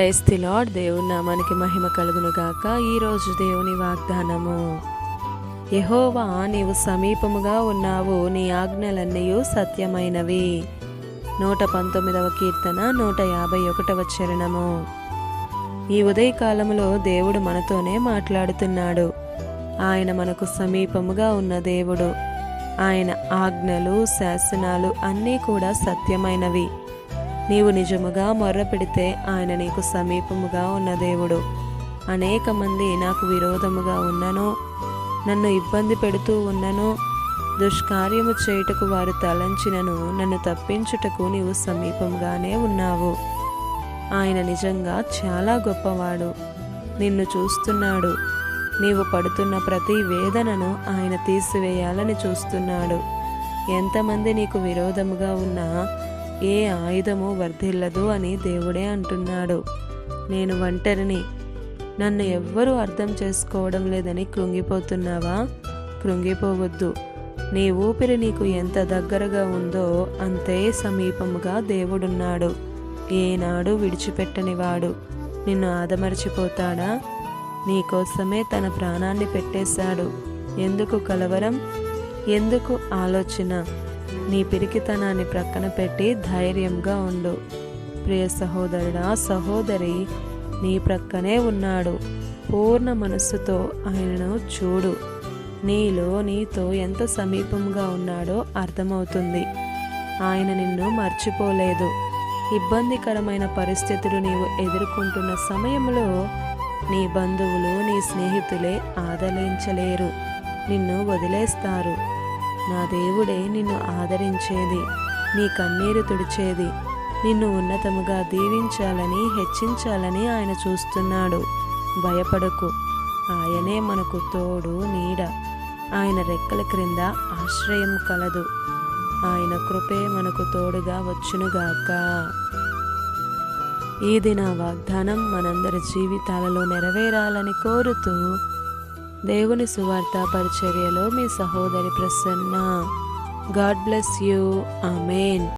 క్రైస్తి lord దేవుని నామానికి మహిమ కలుగును గాక ఈరోజు దేవుని వాగ్దానము. యహోవా నీవు సమీపముగా ఉన్నావు. నీ ఆజ్ఞలన్నీ సత్యమైనవి. నూట పంతొమ్మిదవ కీర్తన నూట యాభై ఒకటవ చరణము. ఈ ఉదయకాలములో దేవుడు మనతోనే మాట్లాడుతున్నాడు. ఆయన మనకు సమీపముగా ఉన్న దేవుడు. ఆయన ఆజ్ఞలు శాసనాలు అన్నీ కూడా సత్యమైనవి. నీవు నిజముగా మొర్ర పెడితే ఆయన నీకు సమీపముగా ఉన్న దేవుడు. అనేక మంది నాకు విరోధముగా ఉన్నను నన్ను ఇబ్బంది పెడుతూ ఉన్నను దుష్కార్యము చేయుటకు వారు తలంచినను నన్ను తప్పించుటకు నీవు సమీపంగానే ఉన్నావు. ఆయన నిజంగా చాలా గొప్పవాడు నిన్ను చూస్తున్నాడు. నీవు పడుతున్న ప్రతి వేదనను ఆయన తీసివేయాలని చూస్తున్నాడు. ఎంతమంది నీకు విరోధముగా ఉన్నా ఏ ఆయుధము వర్ధిల్లదు అని దేవుడే అంటున్నాడు. నేను ఒంటరిని. నన్ను ఎవ్వరూ అర్థం చేసుకోవడం లేదని కృంగిపోతున్నావా? కృంగిపోవద్దు. నీ ఊపిరి నీకు ఎంత దగ్గరగా ఉందో అంతే సమీపముగా దేవుడున్నాడు. ఏనాడు విడిచిపెట్టనివాడు నిన్ను ఆదమర్చిపోతాడా? నీకోసమే తన ప్రాణాన్ని పెట్టేశాడు. ఎందుకు కలవరం? ఎందుకు ఆలోచన? నీ పిరికితనాన్ని ప్రక్కన పెట్టి ధైర్యంగా ఉండు. ప్రియ సహోదరుడా సహోదరి నీ ప్రక్కనే ఉన్నాడు. పూర్ణ మనస్సుతో ఆయనను చూడు. నీలో నీతో ఎంత సమీపంగా ఉన్నాడో అర్థమవుతుంది. ఆయన నిన్ను మర్చిపోలేదు. ఇబ్బందికరమైన పరిస్థితులు నీవు ఎదుర్కొంటున్న సమయంలో నీ బంధువులు నీ స్నేహితులే ఆదరించలేరు. నిన్ను వదిలేస్తారు. నా దేవుడే నిన్ను ఆదరించేది నీ కన్నీరు తుడిచేది నిన్ను ఉన్నతముగా దీవించాలని హెచ్చించాలని ఆయన చూస్తున్నాడు. భయపడకు ఆయనే మనకు తోడు నీడ. ఆయన రెక్కల క్రింద ఆశ్రయం కలదు. ఆయన కృపే మనకు తోడుగా వచ్చునుగాక. ఈ దిన వాగ్దానం మనందరి జీవితాలలో నెరవేరాలని కోరుతూ దేవుని సువార్త పరిచర్యలో మీ సహోదరి Prasanna. God bless you. Amen.